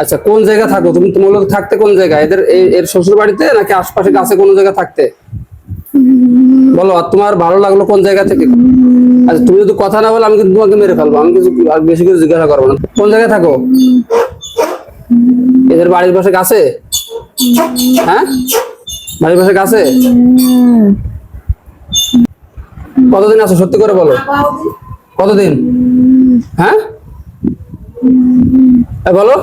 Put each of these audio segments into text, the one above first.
আচ্ছা কোন জায়গা থাকো? তুমি মূলত থাকতে কোন জায়গায়? এদের এর শ্বশুর বাড়িতে নাকি আশপাশে কাছে কোনো জায়গা থাকতে? বলো, আর তোমার ভালো লাগল কোন জায়গা থেকে? আচ্ছা তুমি যদি কথা না বলো, আমি কিন্তু তোমাকে মেরে ফেলব। আমি কিছু আর বেশি কিছু জিজ্ঞাসা করব না। কোন জায়গায় থাকো? এদের বাড়ির পাশে কাছে হ্যাঁ? বাড়ির পাশে কাছে কতদিন আছো? সত্যি করে বলো। কতদিন? হ্যাঁ? বলো।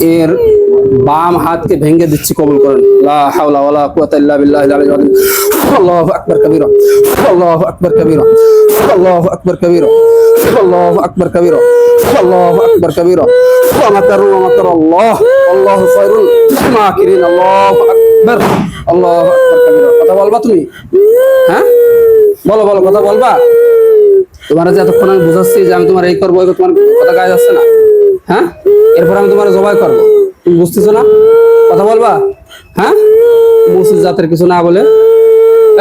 এর বাম হাতকে ভেঙে দিচ্ছি কবুল করেন। কথা বলবা তুমি? হ্যাঁ? বলো বলো, কথা বলবা? তোমার যে এতক্ষণ আমি বুঝাচ্ছি যে আমি তোমার এই করব তোমার কথা গায়ে যাচ্ছে না। হ্যাঁ? এরপর আমি তোমার জবাই করব। তুমি বুঝতেছো না? কথা বলবা? হ্যাঁ? মুসিদ জাতের কিছু না বলে?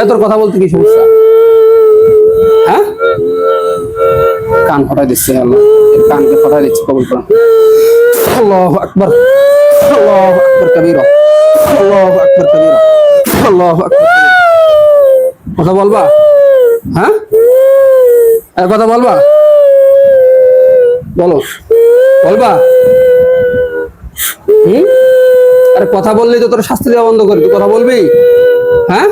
এই তোর কথা বলতে কি সমস্যা? হ্যাঁ? কান ফটাই দিচ্ছে আল্লাহ। কানকে ফটাই দিচ্ছে, কবুল করো। আল্লাহু আকবার। আল্লাহু আকবার কবীরা। আল্লাহু আকবার কবীরা। আল্লাহু আকবার কবীরা। কথা বলবা? হ্যাঁ? কথা বলবা? বলো। বলবা? হুম? আরে কথা বললেই তো তোর শাস্তি দেওয়া বন্ধ করবি, কথা বলবি? হ্যাঁ?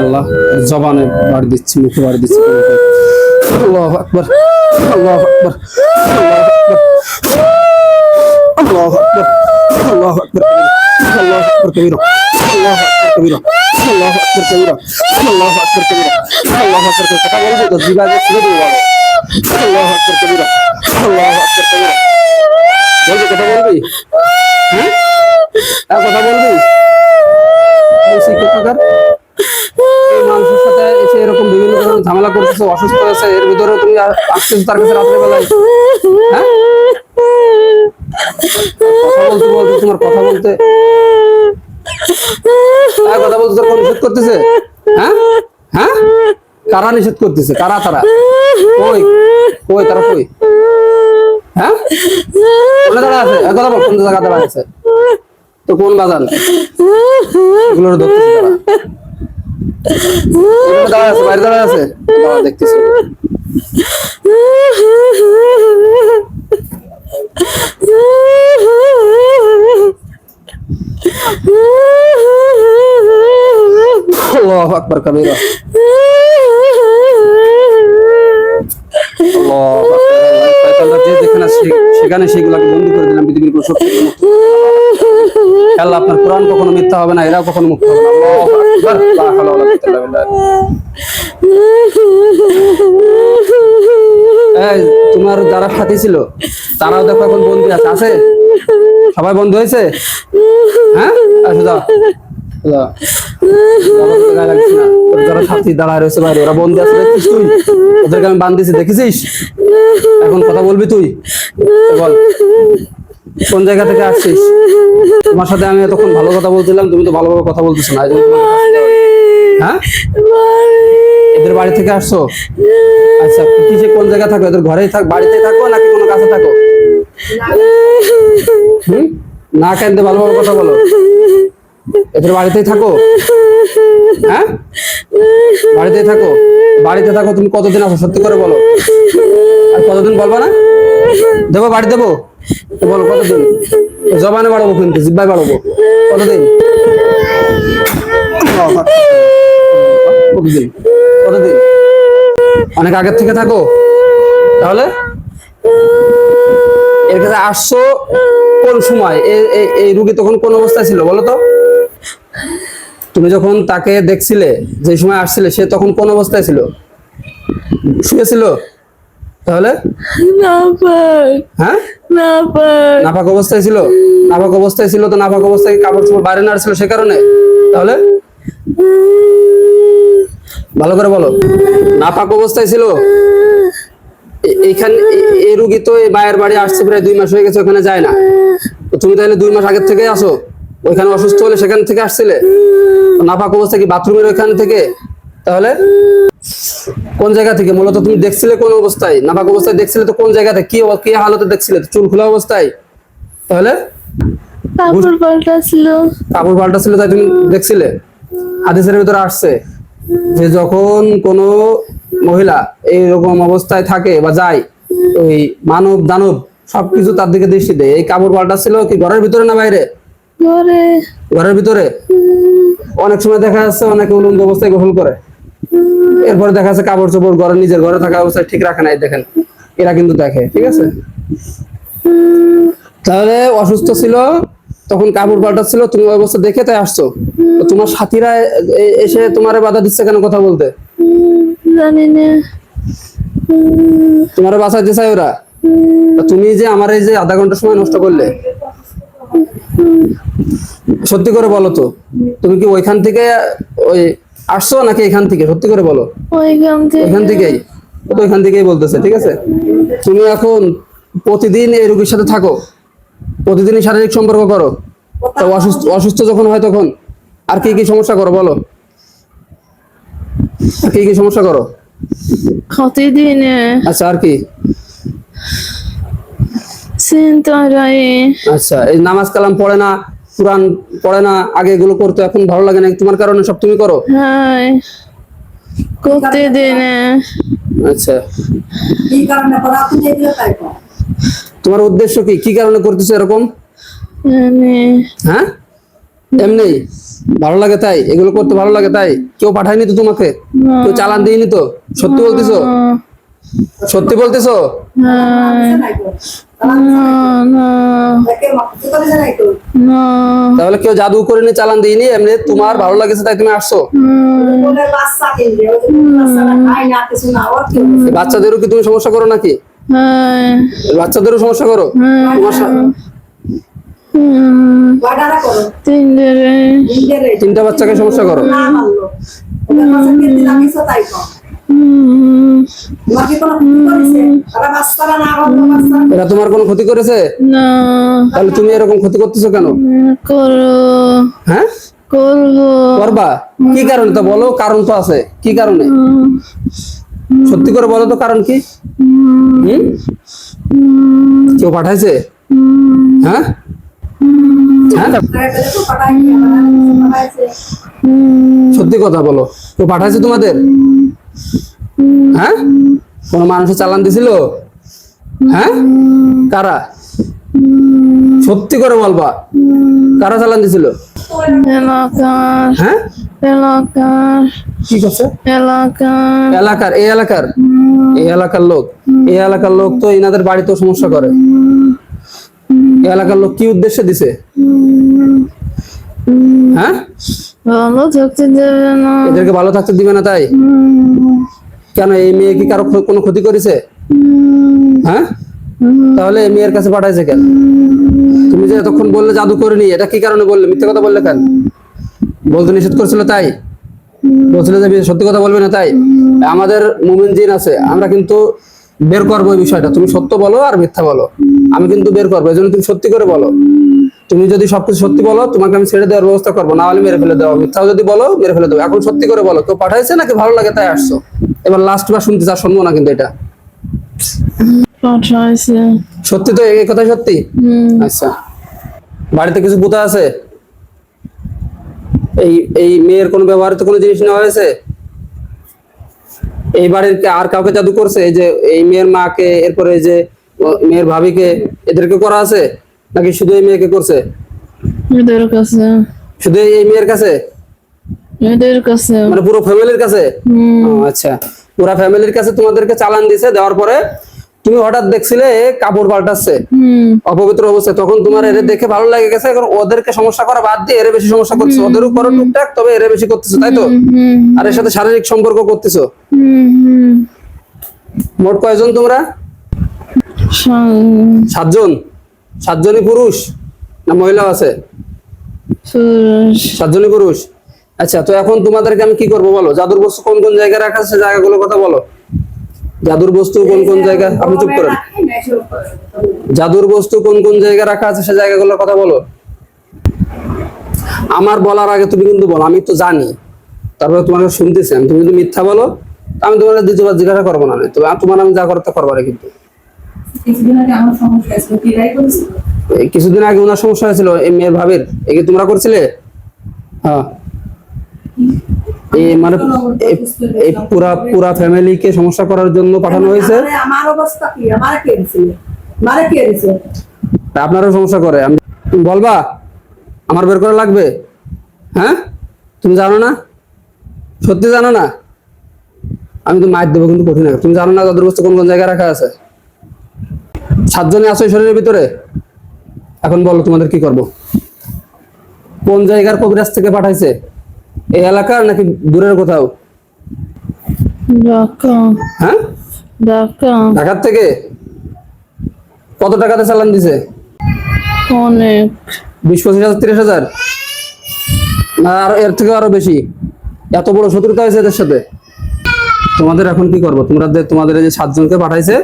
আল্লাহ জবানে বাড়ি দিচ্ছি, মুখে বাড়ি দিচ্ছি আল্লাহ আকবর আল্লাহ আকবর আল্লাহ আকবর আল্লাহ আকবর আল্লাহ আকবর। আল্লাহ আকবর কবিরা আল্লাহ আকবর কবিরা আল্লাহ কথা বলব তো জিবাকে ছেড়ে কথা বলবি হ্যাঁ কথা বলবি মানুষের সাথে এরকম বিভিন্ন ধরনের ঝামেলা করতেছো অসুস্থ হয়েছে এর ভিতরে তুমি আসতেছো তার কাছে রাত্রে বেলায় হ্যাঁ কথা বলতে বলতে, তোমার কথা বলতে তার কথা বলতে কোন নিষেধ করতেছে? হ্যাঁ? হ্যাঁ? কারা নিষেধ করতেছে? কারা তারা? কই? কই তারা কই? হ্যাঁ? দাঁড়া আছে? কথা বল, কোন জায়গা দাঁড়া আছে? তো কোন বাজান এগুলোর দাঁড়া আছে? বাইরে দাঁড়া আছে? দাঁড়া দেখতেছি। আল্লাহু আকবার, কবীরা। সেখানে সেগুলোকে বন্দি করে দিলাম, পৃথিবীর কোনো শক্তি আল্লাহ আপনার কোরআন কখনো মিথ্যা হবে না, এরাও কখনো মুক্ত হবে না। তোমার যারা সাথী ছিল, তারাও দেখো এখন বন্দি আছে। আছে? সবাই বন্ধু হয়েছে? হ্যাঁ? যাও। রয়েছে বাইরে ওরা আছে ওদেরকে আমি দেখেছিস এখন কথা বলবি তুই বল কোন জায়গা থেকে আসছিস তোমার সাথে আমি এতক্ষণ ভালো কথা বলছিলাম তুমি তো কথা বলতেছো না এদের বাড়ি থেকে আসছো আচ্ছা কিসে কোন জায়গা থাকো এদের ঘরেই থাক বাড়িতে থাকো নাকি কোনো কাছে থাকো না কেনতে ভালোভাবে কথা বলো। এদের বাড়িতেই থাকো। হ্যাঁ? বাড়িতেই থাকো। বাড়িতে থাকো, তুমি কতদিন আছো সত্যি করে বলো। আর কতদিন বলবা না? দেবো, বাড়ি দেবো? বলো, কতদিন? জবানে বাড়াবো কিন্তু জিব্বাই বাড়াবো। কতদিন? কতদিন? কতদিন? অনেক আগের থেকে থাকো। তাহলে? এর কাছে আসছো কোন সময়? এই রুগী তখন কোন অবস্থায় ছিল, বলো তো? তুমি যখন তাকে দেখছিলে যে সময় আসছিলে সে তখন কোন অবস্থায় ছিল? শুয়েছিল তাহলে? না হ্যাঁ? না নাপাক অবস্থায় ছিল? নাপাক অবস্থায় ছিল তো নাপাক অবস্থায় কাপড় চোপড় বাইরে নাড়ছিল সে কারণে? তাহলে? ভালো করে বলো। নাপাক অবস্থায় ছিল? এইখানে এই রুগী তো এই মায়ের বাড়ি আসছে প্রায় দুই মাস হয়ে গেছে ওখানে যায় না। তো তুমি তাহলে দুই মাস আগের থেকে আসো? ওইখানে অসুস্থ হলে সেখান থেকে আসছিলে? নাপাক অবস্থা কি বাথরুমের ওইখান থেকে? তাহলে? কোন জায়গা থেকে? মূলত তুমি দেখছিলে কোন অবস্থায়? নাপাক অবস্থায় দেখছিলে তো কোন জায়গাতে? কি কি হালতে দেখছিলে? চুল খোলা অবস্থায়? তাহলে? কাপড় পাল্টা ছিল কাপড় পাল্টা ছিল তাই তুমি দেখছিলে? হাদিসের ভিতরে আসছে যে যখন কোন মহিলা এইরকম অবস্থায় থাকে বা যায় ওই মানব দানব সবকিছু তার দিকে দৃষ্টি দেয়। এই কাপড় পাল্টা ছিল কি ঘরের ভিতরে না বাইরে? ঘরের ভিতরে? অনেক সময় দেখা যাচ্ছে অনেকে উলঙ্গ অবস্থায় গোসল করে। এরপরে দেখা যাচ্ছে কাপড় চোপড় ঘরে নিজের ঘরে থাকা অবস্থায় ঠিক রাখে নাই দেখেন। এরা কিন্তু দেখে ঠিক আছে? তাহলে অসুস্থ ছিল তখন কাপড় পাল্টাচ্ছিল তুমি ওই অবস্থা দেখে তাই আসছো? তোমার সাথীরা এসে তোমার বাধা দিচ্ছে কেন কথা বলতে? জানি না। তোমার বাঁচাইতে চাই ওরা? তুমি যে আমার এই যে আধা ঘণ্টা সময় নষ্ট করলে? সত্যি করে বলো তো তুমি কি ওইখান থেকে ওই আসছো নাকি এখান থেকে? সত্যি করে বলো। ওইখান এখান থেকেই তো এখান থেকেই বলতেছে ঠিক আছে? তুমি এখন প্রতিদিন এই রোগীর সাথে থাকো প্রতিদিনই শারীরিক সম্পর্ক করো। তো অসুস্থ অসুস্থ যখন হয় তখন আর কি কি সমস্যা করো বলো? কি কি সমস্যা করো? প্রতিদিন। আচ্ছা আর কি? আচ্ছা এই নামাজ কালাম পড়ে না কোরআন পড়ে না আগে এগুলো করতো এখন ভালো লাগে না তোমার কারণে সব তুমি করো? হাই প্রতিদিনে আচ্ছা। কি কারণে করা আপনি এগুলো তাই তোমার উদ্দেশ্য কি? কি কারণে করতেছো এরকম? হ্যাঁ? এমনি? ভালো লাগে তাই? এগুলো করতে ভালো লাগে তাই? কেউ পাঠায়নি তো তোমাকে? কেউ চালান দিইনি তো? সত্যি বলতেছো? সত্যি বলতেছো? তাহলে কেউ জাদু করে নিয়ে চালান দিইনি এমনি তোমার ভালো লাগেছে তাই তুমি আসছো? বাচ্চাদেরও কি তুমি সমস্যা করো নাকি? বাচ্চাদেরও সমস্যা করো? নিজের তিনটা বাচ্চাকে সমস্যা করো। এরা তোমার কোনো ক্ষতি করেছে? না। তাহলে তুমি এরকম ক্ষতি করতেছো কেন? করো। হ্যাঁ? করব। করবা? কি কারণে তা বলো? কারণ তো আছে। কি কারণে? সত্যি করে বলো তো কারণ কি? কেউ পাঠাইছে? হ্যাঁ? হ্যাঁ? সত্যি কথা বলো। কেউ পাঠাইছে তোমাদের? হ্যাঁ? কোন মানুষের চালান দিছিল? হ্যাঁ? কারা? সত্যি করে বলবা। কারা চালান দিছিল? এলাকার। হ্যাঁ? কি করছে? এলাকার। এই এলাকার? এই এলাকার লোক। এই এলাকার লোক তো এনাদের বাড়িতেও সমস্যা করে। এলাকার লোক কি উদ্দেশ্যে দিছে? হ্যাঁ? ভালো থাকতে দেবে না। এদেরকে ভালো থাকতে দিবে না তাই? কেন এই মেয়ে কি কারও কোনো ক্ষতি করেছে? হ্যাঁ? তাহলে এই মেয়ের কাছে পাঠাইছে কেন? তুমি যে এতক্ষণ বললে জাদু করিনি, এটা কি কারণে বললে? মিথ্যে কথা বললে কেন? বলতে নিষেধ করেছিল তাই? বলছিল যে সত্যি কথা বলবে না তাই? আমাদের মুমিন জিন আছে, আমরা কিন্তু বের করব এই বিষয়টা। তুমি সত্য বলো আর মিথ্যা বলো। আমি কিন্তু বের করব, এই জন্য তুমি সত্যি করে বলো। তুমি যদি সবকিছু সত্যি বলো তোমাকে আমি ছেড়ে দেওয়ার ব্যবস্থা করব না হলে মেরে ফেলে দেবো মিথ্যাও যদি বলো মেরে ফেলে দেবো। এখন সত্যি করে বলো কেউ পাঠাইছে নাকি ভালো লাগে তাই আসছো? এবার লাস্ট বার শুনতে চা শুনব না কিন্তু এটা। সত্যি তো এই কথাই সত্যি? আচ্ছা। বাড়িতে কিছু পুতা আছে? এই এই মেয়ের কোনো ব্যবহারিত কোনো জিনিস নেওয়া হয়েছে? এই বাড়ির আর কাউকে জাদু করছে? এই যে এই মেয়ের মাকে এরপরে যে মেয়ের ভাবিকে এদেরকে করা আছে? নাকি শুধু এই মেয়েকে করছে? এদের কাছে। শুধু এই- মেয়ের কাছে? এদের কাছে। মানে পুরো ফ্যামিলির কাছে? আচ্ছা। পুরা ফ্যামিলির কাছে তোমাদেরকে চালান দিছে দেওয়ার পরে তুমি হঠাৎ দেখছিলে কাপড় পাল্টাচ্ছে। অপবিত্র অবস্থায় তখন তোমার এর দেখে ভালো লাগে গেছে এখন ওদেরকে সমস্যা করা বাদ দিয়ে এর বেশি সমস্যা করছ। ওদেরও করো টুকটাক তবে এর বেশি করতেছো তাই তো? হুম, আর এর সাথে শারীরিক সম্পর্ক করতেছো? মোট কয়জন তোমরা? সাতজন? সাতজনই পুরুষ না মহিলাও আছে? সাতজনই পুরুষ? আচ্ছা তো এখন তোমাদেরকে আমি কি করব বলো? জাদুর বস্তু কোন কোন জায়গায় রাখা আছে? জায়গাগুলোর কথা বলো। জাদুর বস্তু কোন কোন জায়গায়? আপনি চুপ করেন। জাদুর বস্তু কোন কোন জায়গায় রাখা আছে? সে জায়গাগুলোর কথা বলো। আমার বলার আগে তুমি কিন্তু বলো আমি তো জানি। তারপরে তোমার কাছে শুনতেছি। আমি তুমি যদি মিথ্যা বলো আমি তোমার দ্বিতীয়বার জিজ্ঞাসা করব না। তুমি তোমার আমি যা করতে করব না কিন্তু কিছুদিন আগে আমার সমস্যা হয়েছিল কি রাই করেছিল? কিছুদিন আগে ওনার সমস্যা হয়েছিল এই মেয়ের ভাবির। একে তোমরা করছিলে? হ্যাঁ। মানে এই- পুরা পুরা ফ্যামিলিকে সমস্যা করার জন্য পাঠানো হয়েছে? আমার অবস্থা কি? আমারে কে দিছিল আমারে কে দিছে? আপনারও সমস্যা করে। আমি তুমি বলবা? আমার বের করা লাগবে? হ্যাঁ? তুমি জানো না? সত্যি জানো না? আমি তো মার দেবো কিন্তু কঠিন। তুমি জানো না তাদের কোন কোন জায়গায় রাখা আছে? সাতজনে আছো শরীরের ভিতরে? এখন বলো তোমাদের কি করব? কোন জায়গার কবিরাজ থেকে পাঠাইছে? এই এলাকার নাকি দূরের কোথাও? হ্যাঁ? ঢাকার থেকে? কত টাকাতে চালান দিছে? অনেক। বিশ পঁচিশ হাজার তিরিশ হাজার? না আর এর থেকে আরও বেশি। এত বড় শত্রুতা হয়েছে এদের সাথে? তোমাদের এখন কি করব? তোমরা তোমাদের এই যে সাতজনকে পাঠাইছে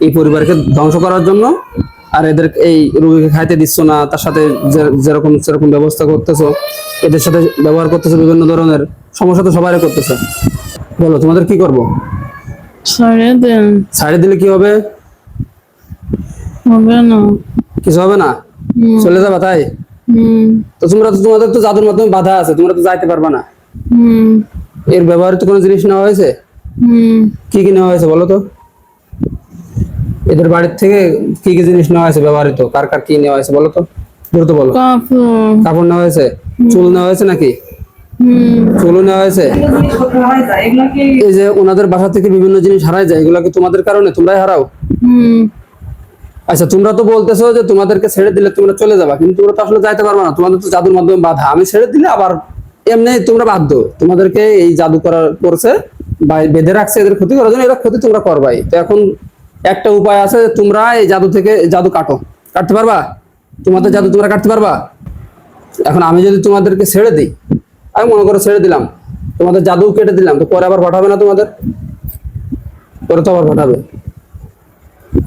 এই পরিবারকে ধ্বংস করার জন্য আর এদের এই রোগীকে খাইতে দিচ্ছ না তার সাথে যেরকম সেরকম ব্যবস্থা করতেছো এদের সাথে ব্যবহার করতেছো বিভিন্ন ধরনের সমস্যা তো সবাই করতেছে। বলো তোমাদের কি করব? ছেড়ে দেন ছাড়ে দিলে কি হবে? হবে না। কিছু হবে না? চলে যাবা তাই? তো তোমরা তো তোমাদের তো জাদুর মাধ্যমে বাধা আছে তোমরা তো যাইতে পারবা না। এর ব্যবহৃত কোনো জিনিস নেওয়া হয়েছে? কি কি নেওয়া হয়েছে বলো তো? এদের বাড়ির থেকে কি কি জিনিস নেওয়া হয়েছে ব্যবহৃত? কার কার কি নেওয়া হয়েছে বলো তো? দ্রুত বলো। কাপড়। নেওয়া হয়েছে? চুল নেওয়া হয়েছে নাকি? চুলও নেওয়া হয়েছে? হয় এই যে ওনাদের বাসা থেকে বিভিন্ন জিনিস হারাই যায় এগুলো কি তোমাদের কারণে? তোমরাই হারাও? আচ্ছা তোমরা তো বলতেছো যে তোমাদেরকে ছেড়ে দিলে তোমরা চলে যাবা কিন্তু তোমরা তো আসলে যাইতে পারবে না। তোমাদের তো জাদুর মাধ্যমে বাধা। আমি ছেড়ে দিলে আবার এমনি তোমরা বাধ্য। তোমাদেরকে এই জাদু করার করছে বা বেঁধে রাখছে এদের ক্ষতি করার জন্য এরা ক্ষতি তোমরা করবাই। তো এখন একটা উপায় আছে, তোমরা এই জাদু থেকে জাদু কাটো। কাটতে পারবা? তোমাদের জাদু তোমরা কাটতে পারবা? এখন আমি যদি তোমাদেরকে ছেড়ে দিই, আমি মনে করো ছেড়ে দিলাম, তোমাদের জাদু কেটে দিলাম, তো পরে আবার পাঠাবে না তোমাদের? পরে তো আবার পাঠাবে।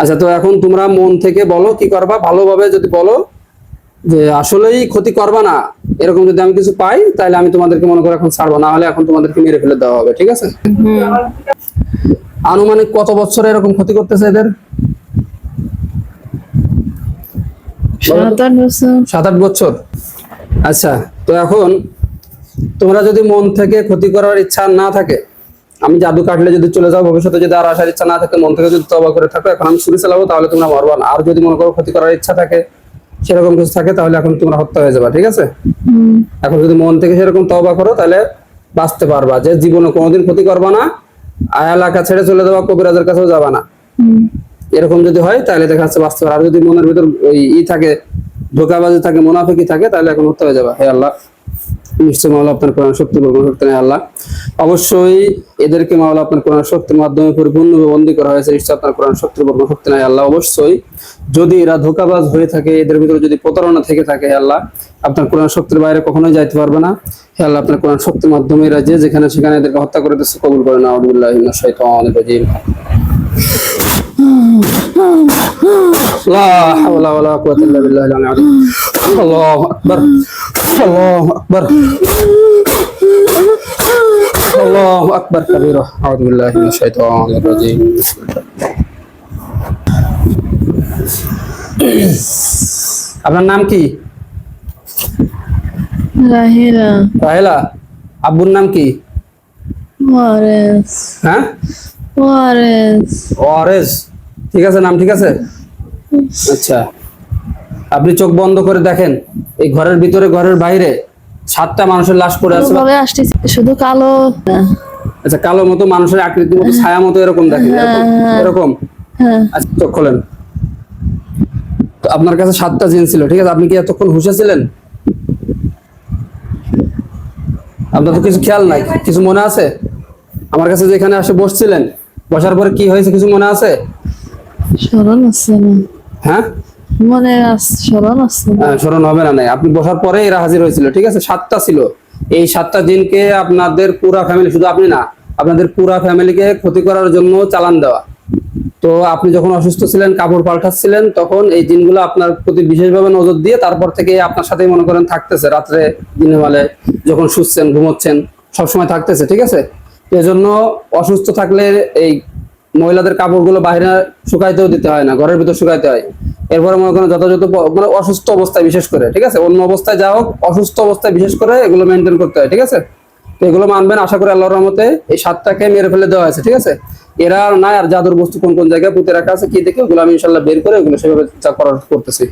আচ্ছা তো এখন তোমরা মন থেকে বলো কি করবা, ভালোভাবে যদি বলো যে আসলেই ক্ষতি করবা না, এরকম যদি আমি কিছু পাই, তাহলে আমি তোমাদেরকে মনে করো এখন ছাড়বো, না হলে এখন তোমাদেরকে মেরে ফেলে দেওয়া হবে, ঠিক আছে? আনুমানিক কত বছর এরকম ক্ষতি করতেছে এদের? সাত আট বছর। আচ্ছা তো এখন তোমরা যদি মন থেকে ক্ষতি করার ইচ্ছা না থাকে আমি জাদু কাটলে যদি চলে যাও ভবিষ্যতে যদি আর আসার ইচ্ছা না থাকে মন থেকে যদি তবা করে থাকো এখন আমি ছুরি চালাবো তাহলে তোমরা মারবা না। আর যদি মনে করো ক্ষতি করার ইচ্ছা থাকে সেরকম কিছু থাকে তাহলে এখন তোমরা হত্যা হয়ে যাবে ঠিক আছে? এখন যদি মন থেকে সেরকম তবা করো তাহলে বাঁচতে পারবা। যে জীবনে কোনোদিন ক্ষতি করবা না এলাকা ছেড়ে চলে যাওয়া কবিরাজের কাছেও যাবা না। এরকম যদি হয় তাহলে দেখা যাচ্ছে বাঁচতে পারে আর যদি মনের ভিতর ওই ই থাকে ধোকাবাজি থাকে মুনাফিকি থাকে তাহলে এখন হতে হয়ে যাবে। হে আল্লাহ। নিশ্চয় মাওলা আপনার কোরআন শক্তি বর্ণ শক্তি নেই আল্লাহ। অবশ্যই এদেরকে মাওলা আপনার কোরআন শক্তির মাধ্যমে পরিপূর্ণভাবে বন্দী করা হয়েছে নিশ্চয় আপনার কোরআন শক্তির বর্ণ শক্তি নাই আল্লাহ। অবশ্যই যদি এরা ধোকাবাজ হয়ে থাকে, এদের ভিতরে যদি প্রতারণা থেকে থাকে আল্লাহ, আপনার কোরআন শক্তির বাইরে কখনোই যাইতে পারবে না। হে আল্লাহ, আপনার কোরআন শক্তির মাধ্যমে এরা যে যেখানে সেখানে এদেরকে হত্যা করে দিচ্ছে কবুল করে না রাজিম। لا حول ولا قوة إلا بالله العلي العظيم الله أكبر الله أكبر الله أكبر كبيرة أعوذ بالله من الشيطان الرجيم আপনার নাম কি রাহিলা রাহিলা আব্বুর নাম কি ওয়ারেস হ্যাঁ ওয়ারেস ওয়ারেস ঠিক আছে নাম ঠিক আছে আচ্ছা। আপনি চোখ বন্ধ করে দেখেন এই ঘরের ভিতরে ঘরের বাইরে সাতটা মানুষের লাশ পড়ে আছে। ভাবে আসতেছে শুধু কালো আচ্ছা কালো মতো মানুষের আকৃতি মতো ছায়া মতো এরকম দেখেন এরকম এরকম। হ্যাঁ। আচ্ছা চোখ খোলেন। তো আপনার কাছে সাতটা জিন ছিল ঠিক আছে? আপনি কি এতক্ষণ হুশে ছিলেন? আপনার তো কিছু খেয়াল নাই কিছু মনে আছে? আমার কাছে যেখানে আসে বসছিলেন বসার পরে কি হয়েছে কিছু মনে আছে? স্মরণ আছে না হ্যাঁ? মনে স্মরণ আছে। হ্যাঁ, স্মরণ হবে না নাই। আপনি বসার পরে এরা হাজির হয়েছিল ঠিক আছে? সাতটা ছিল। এই সাতটা দিনকে আপনাদের পুরা ফ্যামিলি শুধু আপনি না আপনাদের পুরা ফ্যামিলিকে ক্ষতি করার জন্য চালান দেওয়া। তো আপনি যখন অসুস্থ ছিলেন কাপড় পাল্টাচ্ছিলেন তখন এই দিনগুলো আপনার প্রতি বিশেষভাবে নজর দিয়ে তারপর থেকে আপনার সাথেই মনে করেন থাকতেছে। রাত্রে দিনে বেলায় যখন শুচ্ছেন ঘুমোচ্ছেন সবসময় থাকতেছে ঠিক আছে? এজন্য অসুস্থ থাকলে এই মহিলাদের কাপড়গুলো বাইরে শুকাইতেও দিতে হয় না, ঘরের ভিতর শুকাইতে হয়। এরপরে মনে করেন যথাযথ মানে অসুস্থ অবস্থায় বিশেষ করে, ঠিক আছে? অন্য অবস্থায় যা হোক, অসুস্থ অবস্থায় বিশেষ করে এগুলো মেনটেন করতে হয়, ঠিক আছে? তো এগুলো মানবেন, আশা করি আল্লাহর রহমতে এই সাতটাকে মেরে ফেলে দেওয়া হয়েছে, ঠিক আছে? এরা নাই, আর জাদুর বস্তু কোন কোন জায়গায় পুঁতে রাখা আছে কি দেখে ওগুলো আমি ইনশাল্লাহ বের করে ওগুলো সেভাবে করার করতেছি।